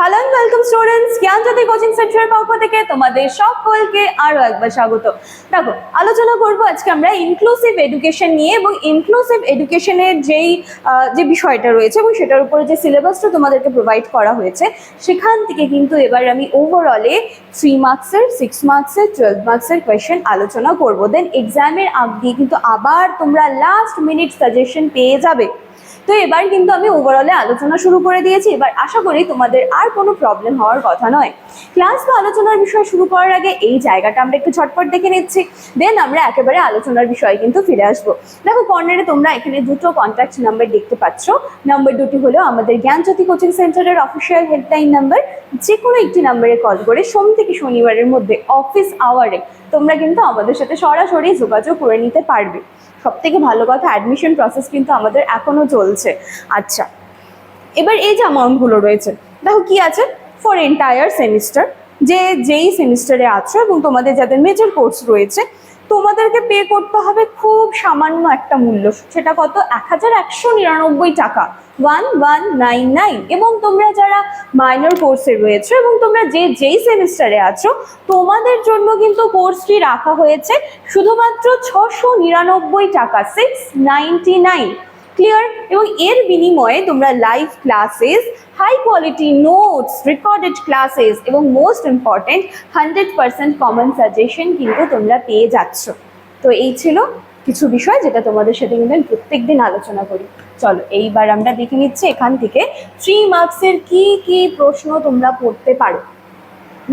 Hello welcome students Gyanjyoti coaching সেন্টারের পক্ষ থেকে তোমাদের সকলকে আরও একবার স্বাগত। দেখো, আলোচনা করব আজকে আমরা ইনক্লুসিভ এডুকেশন নিয়ে এবং ইনক্লুসিভ এডুকেশনের যেই যে বিষয়টা রয়েছে এবং সেটার উপরে যে সিলেবাসটা তোমাদেরকে প্রোভাইড করা হয়েছে, সেখান থেকে কিন্তু এবার আমি ওভারঅলে থ্রি মার্কসের সিক্স মার্কসের টুয়েলভ মার্কসের কোয়েশ্চেন আলোচনা করব। দেন এক্সামের আগ দিয়ে কিন্তু আবার তোমরা লাস্ট মিনিট সাজেশন পেয়ে যাবে। তো এবার কিন্তু আমি ওভারঅলে আলোচনা শুরু করে দিয়েছি। এবার আশা করি তোমাদের আর কোনো প্রবলেম হওয়ার কথা নয়। ক্লাস বা আলোচনার বিষয় শুরু করার আগে এই জায়গাটা আমরা একটু ঝটপট দেখে নিচ্ছি। দেন আমরা একেবারে আলোচনার বিষয়ে কিন্তু ফিরে আসব। দেখো কর্নারে তোমরা এখানে দুটো কন্ট্যাক্ট নাম্বার দেখতে পাচ্ছ। নাম্বার দুটি হলো আমাদের জ্ঞানজ্যোতি কোচিং সেন্টারের অফিসিয়াল হেল্পলাইন নাম্বার যে কোনো একটি নাম্বারে কল করে সোম থেকে শনিবারের মধ্যে অফিস আওয়ারে তোমরা কিন্তু আমাদের সাথে সরাসরি যোগাযোগ করে নিতে পারবে। সব থেকে ভালো কথা অ্যাডমিশন প্রসেস কিন্তু আমাদের এখনও চলছে। আচ্ছা এবার এই যে অ্যামাউন্টগুলো রয়েছে, দেখো কি আছে? ফর এন্টায়ার সেমিস্টার যে যেই সেমিস্টারে আছো এবং তোমাদের যাদের মেজর কোর্স রয়েছে তোমাদেরকে পে করতে হবে খুব সামান্য একটা মূল্য। সেটা কত? এক হাজার একশো নিরানব্বই টাকা। ওয়ান ওয়ান নাইন নাইন এবং তোমরা যারা মাইনর কোর্সে রয়েছে এবং তোমরা যে যেই সেমিস্টারে আছো, তোমাদের জন্য কিন্তু কোর্সটি রাখা হয়েছে শুধুমাত্র ছশো নিরানব্বই টাকা সিক্স নাইনটি নাইন ক্লিয়ার এবং এর বিনিময়ে তোমরা live classes high quality notes recorded classes এবং most important hundred percent common suggestion কিন্তু তোমরা পেয়ে যাচ্ছ। তো এই ছিল কিছু বিষয় যেটা তোমাদের সাথে কিন্তু আমি প্রত্যেক দিন আলোচনা করি। চলো, এইবার আমরা দেখে নিচ্ছি এখান থেকে থ্রি মার্কসের কি কি প্রশ্ন তোমরা পড়তে পারো।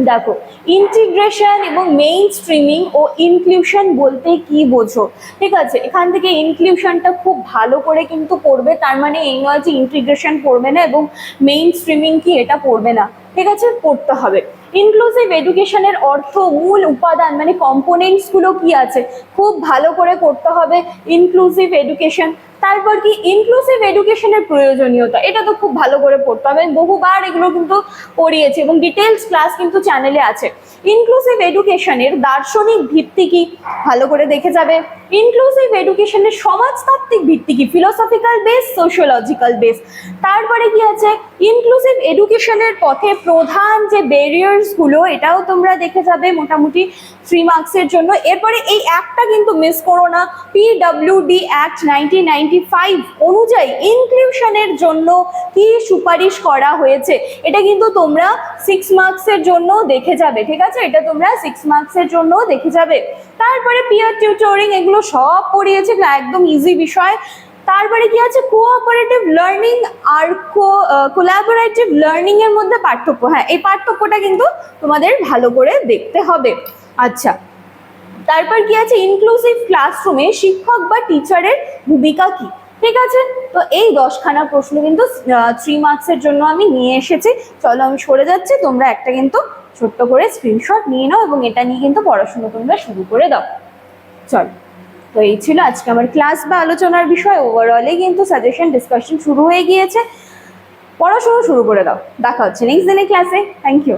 দেখো ইন্টিগ্রেশন এবং মেইন স্ট্রিমিং ও ইনক্লুশন বলতে কি বোঝো? ঠিক আছে, এখান থেকে ইনক্লুশনটা খুব ভালো করে কিন্তু পড়বে তার মানে এই নয় যে ইন্টিগ্রেশন পড়বে না এবং মেইন স্ট্রিমিং কি এটা পড়বে না। ঠিক আছে পড়তে হবে। ইনক্লুসিভ এডুকেশনের অর্থ, মূল উপাদান মানে কম্পোনেন্টসগুলো কি আছে? খুব ভালো করে করতে হবে ইনক্লুসিভ এডুকেশন তারপর কি ইনক্লুসিভ এডুকেশনের প্রয়োজনীয়তা, এটা তো খুব ভালো করে পড়তে হবে। আমি বহুবার এগুলো কিন্তু পড়িয়েছি এবং ডিটেলস ক্লাস কিন্তু চ্যানেলে আছে। ইনক্লুসিভ এডুকেশনের দার্শনিক ভিত্তি কি ভালো করে দেখে যাবে? ইনক্লুসিভ এডুকেশনের সমাজতাত্ত্বিক ভিত্তি কি? ফিলোসফিক্যাল বেস সোশিওলজিক্যাল বেস তারপরে কি আছে? ইনক্লুসিভ এডুকেশনের পথে প্রধান যে ব্যারিয়ার্সগুলো এটাও তোমরা দেখে যাবে মোটামুটি। থ্রি মার্কসের জন্য। এরপরে এই একটা কিন্তু মিস করো না। PWD act nineteen ninety five অনুযায়ী ইনক্লুশনের জন্য কি সুপারিশ করা হয়েছে? এটা কিন্তু তোমরা সিক্স মার্কসের জন্য দেখে যাবে, ঠিক আছে? এটা তোমরা সিক্স মার্কসের জন্য দেখে যাবে। তারপরে পিয়ার টিউটোরিং এগুলো সব পড়িয়েছে একদম ইজি বিষয়। তারপরে কি আছে? কোঅপারেটিভ লার্নিং আর কোলাবোরেটিভ লার্নিং এর মধ্যে পার্থক্য। হ্যাঁ এই পার্থক্যটা কিন্তু তোমাদের ভালো করে দেখতে হবে। আচ্ছা। তারপর কি আছে? ইনক্লুসিভ ক্লাসরুমে শিক্ষক বা টিচারের ভূমিকা কি? ঠিক আছে? তো এই দশখানা প্রশ্ন কিন্তু থ্রি মার্কসের জন্য আমি নিয়ে এসেছি। চলো আমি সরে যাচ্ছি, তোমরা একটা কিন্তু ছোট্ট করে স্ক্রিনশট নিয়ে নাও এবং এটা নিয়ে কিন্তু পড়াশোনা তোমরা শুরু করে দাও। চলো। তো এই ছিল আজকে আমার ক্লাস বা আলোচনার বিষয়। ওভারঅলে কিন্তু সাজেশন ডিসকাশন শুরু হয়ে গিয়েছে। পড়াশোনা শুরু করে দাও। দেখা হচ্ছে নেক্সট দিনের ক্লাসে থ্যাংক ইউ